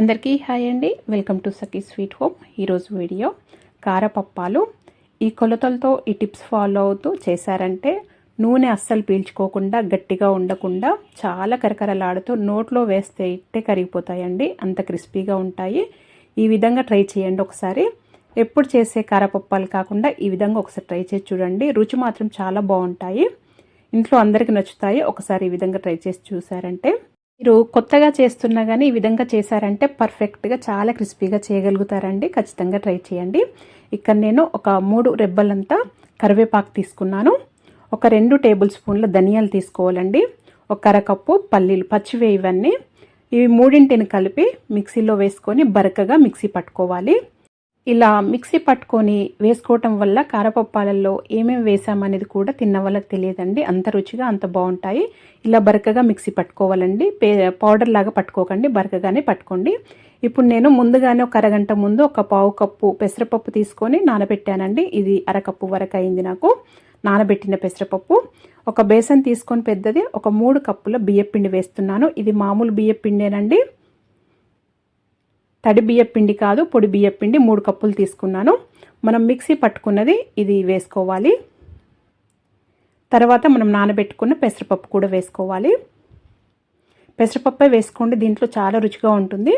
అందరికీ హాయ్ అండి. Welcome to Sakhi sweet home. ఈరోజు వీడియో కారపప్పాలు. ఈ కొలతలతో ఈ టిప్స్ ఫాలో అవుతూ చేశారంటే నూనె అస్సలు పీల్చుకోకుండా గట్టిగా ఉండకుండా చాలా కరకరలాడుతూ నోట్లో వేస్తే ఇట్టే కరిగిపోతాయండి. అంత క్రిస్పీగా ఉంటాయి. ఈ విధంగా ట్రై చేయండి ఒకసారి. ఎప్పుడు చేసే కారపప్పాలు కాకుండా ఈ విధంగా ఒకసారి ట్రై చేసి చూడండి. రుచి మాత్రం చాలా బాగుంటాయి. ఇంట్లో అందరికీ నచ్చుతాయి. ఒకసారి ఈ విధంగా ట్రై చేసి చూసారంటే మీరు కొత్తగా చేస్తున్నా కానీ ఈ విధంగా చేశారంటే పర్ఫెక్ట్గా చాలా క్రిస్పీగా చేయగలుగుతారండి. ఖచ్చితంగా ట్రై చేయండి. ఇక్కడ నేను ఒక మూడు రెబ్బలంతా కరివేపాకు తీసుకున్నాను. ఒక రెండు టేబుల్ స్పూన్ల ధనియాలు తీసుకోవాలండి. ఒక అరకప్పు పల్లీలు పచ్చివే ఇవన్నీ. ఇవి మూడింటిని కలిపి మిక్సీలో వేసుకొని బరకగా మిక్సీ పట్టుకోవాలి. ఇలా మిక్సీ పట్టుకొని వేసుకోవటం వల్ల కారపప్పాలలో ఏమేమి వేసామనేది కూడా తిన్న వాళ్ళకి తెలియదండి. అంత రుచిగా అంత బాగుంటాయి. ఇలా బరకగా మిక్సీ పట్టుకోవాలండి. పే పౌడర్ లాగా పట్టుకోకండి. బరకగానే పట్టుకోండి. ఇప్పుడు నేను ముందుగానే ఒక అరగంట ముందు ఒక పావు కప్పు పెసరపప్పు తీసుకొని నానబెట్టానండి. ఇది అరకప్పు వరకు అయింది నాకు. నానబెట్టిన పెసరపప్పు. ఒక బేసన్ తీసుకొని పెద్దది ఒక మూడు కప్పుల బియ్యపిండి వేస్తున్నాను. ఇది మామూలు బియ్యపిండేనండి. తడి బియ్యపిండి కాదు పొడి బియ్యపిండి మూడు కప్పులు తీసుకున్నాను. మనం మిక్సీ పట్టుకున్నది ఇది వేసుకోవాలి. తర్వాత మనం నానబెట్టుకున్న పెసరపప్పు కూడా వేసుకోవాలి. పెసరపప్పే వేసుకోండి దీంట్లో చాలా రుచిగా ఉంటుంది.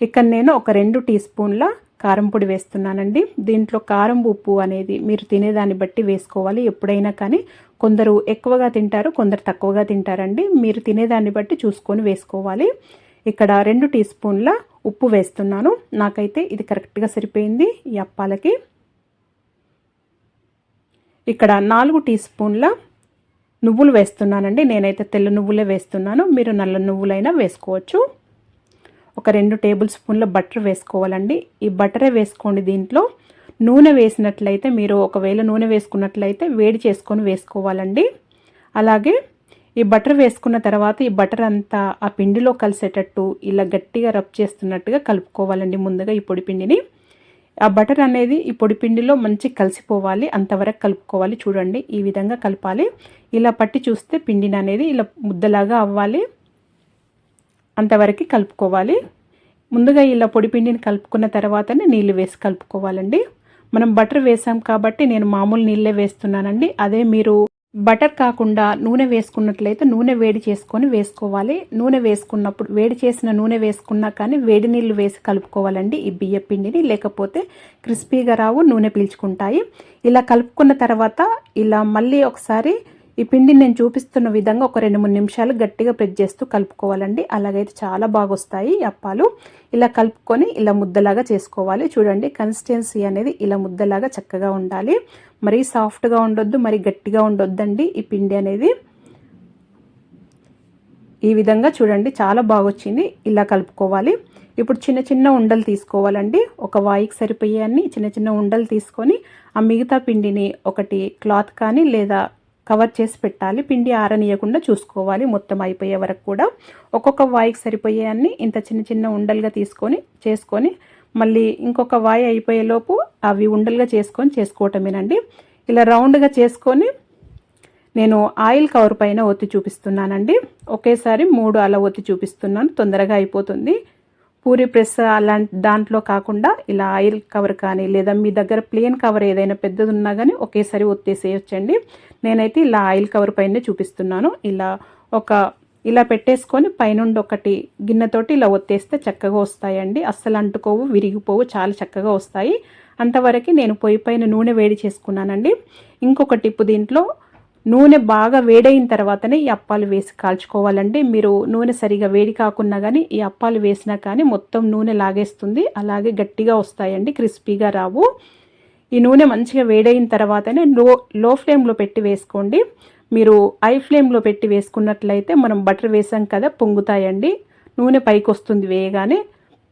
ఇక్కడ నేను ఒక రెండు టీ స్పూన్ల కారం పొడి వేస్తున్నానండి. దీంట్లో కారం ఉప్పు అనేది మీరు తినేదాన్ని బట్టి వేసుకోవాలి. ఎప్పుడైనా కానీ కొందరు ఎక్కువగా తింటారు కొందరు తక్కువగా తింటారండి. మీరు తినేదాన్ని బట్టి చూసుకొని వేసుకోవాలి. ఇక్కడ రెండు టీ స్పూన్ల ఉప్పు వేస్తున్నాను. నాకైతే ఇది కరెక్ట్గా సరిపోయింది ఈ అప్పాలకి. ఇక్కడ నాలుగు టీ స్పూన్ల నువ్వులు వేస్తున్నానండి. నేనైతే తెల్ల నువ్వులే వేస్తున్నాను. మీరు నల్ల నువ్వులైనా వేసుకోవచ్చు. ఒక రెండు టేబుల్ స్పూన్ల బటర్ వేసుకోవాలండి. ఈ బటరే వేసుకోండి దీంట్లో. నూనె వేసినట్లయితే మీరు ఒకవేళ నూనె వేసుకున్నట్లయితే వేడి చేసుకొని వేసుకోవాలండి. అలాగే ఈ బటర్ వేసుకున్న తర్వాత ఈ బటర్ అంతా ఆ పిండిలో కలిసేటట్టు ఇలా గట్టిగా రబ్ చేస్తున్నట్టుగా కలుపుకోవాలండి ముందుగా ఈ పొడి పిండిని. ఆ బటర్ అనేది ఈ పొడి పిండిలో మంచి కలిసిపోవాలి అంతవరకు కలుపుకోవాలి. చూడండి ఈ విధంగా కలపాలి. ఇలా పట్టి చూస్తే పిండిని అనేది ఇలా ముద్దలాగా అవ్వాలి. అంతవరకు కలుపుకోవాలి. ముందుగా ఇలా పొడి పిండిని కలుపుకున్న తర్వాతనే నీళ్ళు వేసి కలుపుకోవాలండి. మనం బటర్ వేసాం కాబట్టి నేను మామూలు నీళ్ళే వేస్తున్నానండి. అదే మీరు బటర్ కాకుండా నూనె వేసుకున్నట్లయితే నూనె వేడి చేసుకొని వేసుకోవాలి. నూనె వేసుకున్నప్పుడు వేడి చేసిన నూనె వేసుకున్నా కానీ వేడి నీళ్ళు వేసి కలుపుకోవాలండి ఈ బియ్య పిండిని. లేకపోతే క్రిస్పీగా రావు నూనె పీల్చుకుంటాయి. ఇలా కలుపుకున్న తర్వాత ఇలా మళ్ళీ ఒకసారి ఈ పిండిని నేను చూపిస్తున్న విధంగా ఒక రెండు మూడు నిమిషాలు గట్టిగా ప్రెస్ చేస్తూ కలుపుకోవాలండి. అలాగైతే చాలా బాగా వస్తాయి అప్పాలు. ఇలా కలుపుకొని ఇలా ముద్దలాగా చేసుకోవాలి. చూడండి కన్సిస్టెన్సీ అనేది ఇలా ముద్దలాగా చక్కగా ఉండాలి. మరీ సాఫ్ట్గా ఉండొద్దు మరి గట్టిగా ఉండొద్దండి. ఈ పిండి అనేది ఈ విధంగా చూడండి చాలా బాగా వచ్చింది ఇలా కలుపుకోవాలి. ఇప్పుడు చిన్న చిన్న ఉండలు తీసుకోవాలండి. ఒక వాయికి సరిపోయే చిన్న చిన్న ఉండలు తీసుకొని ఆ మిగతా పిండిని ఒకటి క్లాత్ కానీ లేదా కవర్ చేసి పెట్టాలి. పిండి ఆరనీయకుండా చూసుకోవాలి. మొత్తం అయిపోయే వరకు కూడా ఒక్కొక్క వాయికి సరిపోయే అన్ని ఇంత చిన్న చిన్న ఉండలుగా తీసుకొని చేసుకొని మళ్ళీ ఇంకొక వాయి అయిపోయేలోపు అవి ఉండలుగా చేసుకొని చేసుకోవటమేనండి. ఇలా రౌండ్గా చేసుకొని నేను ఆయిల్ కవర్ పైన ఒత్తి చూపిస్తున్నానండి. ఒకేసారి మూడు అలా ఒత్తి చూపిస్తున్నాను. తొందరగా అయిపోతుంది. పూరి ప్రెస్ అలాంటి దాంట్లో కాకుండా ఇలా ఆయిల్ కవర్ కానీ లేదా మీ దగ్గర ప్లేన్ కవర్ ఏదైనా పెద్దది ఉన్నా కానీ ఒకేసారి ఒత్తేసేయచ్చండి. నేనైతే ఇలా ఆయిల్ కవర్ పైన చూపిస్తున్నాను. ఇలా ఒక ఇలా పెట్టేసుకొని పైనుండి ఒకటి గిన్నెతోటి ఇలా ఒత్తేస్తే చక్కగా వస్తాయండి. అస్సలు అంటుకోవు విరిగిపోవు చాలా చక్కగా వస్తాయి. అంతవరకు నేను పొయ్యి పైన నూనె వేడి చేసుకున్నానండి. ఇంకొక టిప్పు దీంట్లో నూనె బాగా వేడైన తర్వాతనే ఈ అప్పాలు వేసి కాల్చుకోవాలండి. మీరు నూనె సరిగా వేడి కాకున్నా కానీ ఈ అప్పాలు వేసినా కానీ మొత్తం నూనె లాగేస్తుంది. అలాగే గట్టిగా వస్తాయండి క్రిస్పీగా రావు. ఈ నూనె మంచిగా వేడైన తర్వాతనే లో లో ఫ్లేమ్లో పెట్టి వేసుకోండి. మీరు ఐ ఫ్లేమ్లో పెట్టి వేసుకున్నట్లయితే మనం బటర్ వేసాం కదా పొంగుతాయండి. నూనె పైకి వస్తుంది వేయగానే.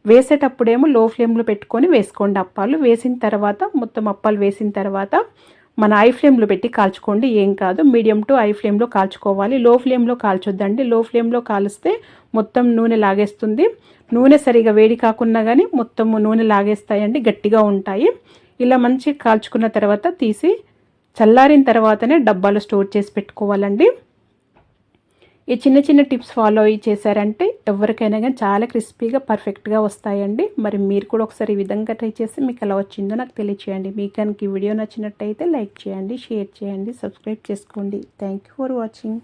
వేసేటప్పుడేమో లో ఫ్లేమ్లో పెట్టుకొని వేసుకోండి అప్పాలు. వేసిన తర్వాత మొత్తం అప్పాలు వేసిన తర్వాత మన ఐ ఫ్లేమ్లో పెట్టి కాల్చుకోండి. ఏం కాదు మీడియం టు ఐ ఫ్లేమ్లో కాల్చుకోవాలి. లో ఫ్లేమ్లో కాల్చొద్దండి. లో ఫ్లేమ్లో కాలుస్తే మొత్తం నూనె లాగేస్తుంది. నూనె సరిగా వేడి కాకున్నా కానీ మొత్తం నూనె లాగేస్తాయండి గట్టిగా ఉంటాయి. ఇలా మంచిగా కాల్చుకున్న తర్వాత తీసి చల్లారిన తర్వాతనే డబ్బాలో స్టోర్ చేసి పెట్టుకోవాలండి. ఈ చిన్న చిన్న టిప్స్ ఫాలో అయ్యి చేశారంటే ఎవరికైనా కానీ చాలా క్రిస్పీగా పర్ఫెక్ట్గా వస్తాయండి. మరి మీరు కూడా ఒకసారి ఈ విధంగా ట్రై చేసి మీకు ఎలా వచ్చిందో నాకు తెలియచేయండి. మీకు కనుక ఈ వీడియో నచ్చినట్టయితే లైక్ చేయండి షేర్ చేయండి సబ్స్క్రైబ్ చేసుకోండి. Thank you for watching.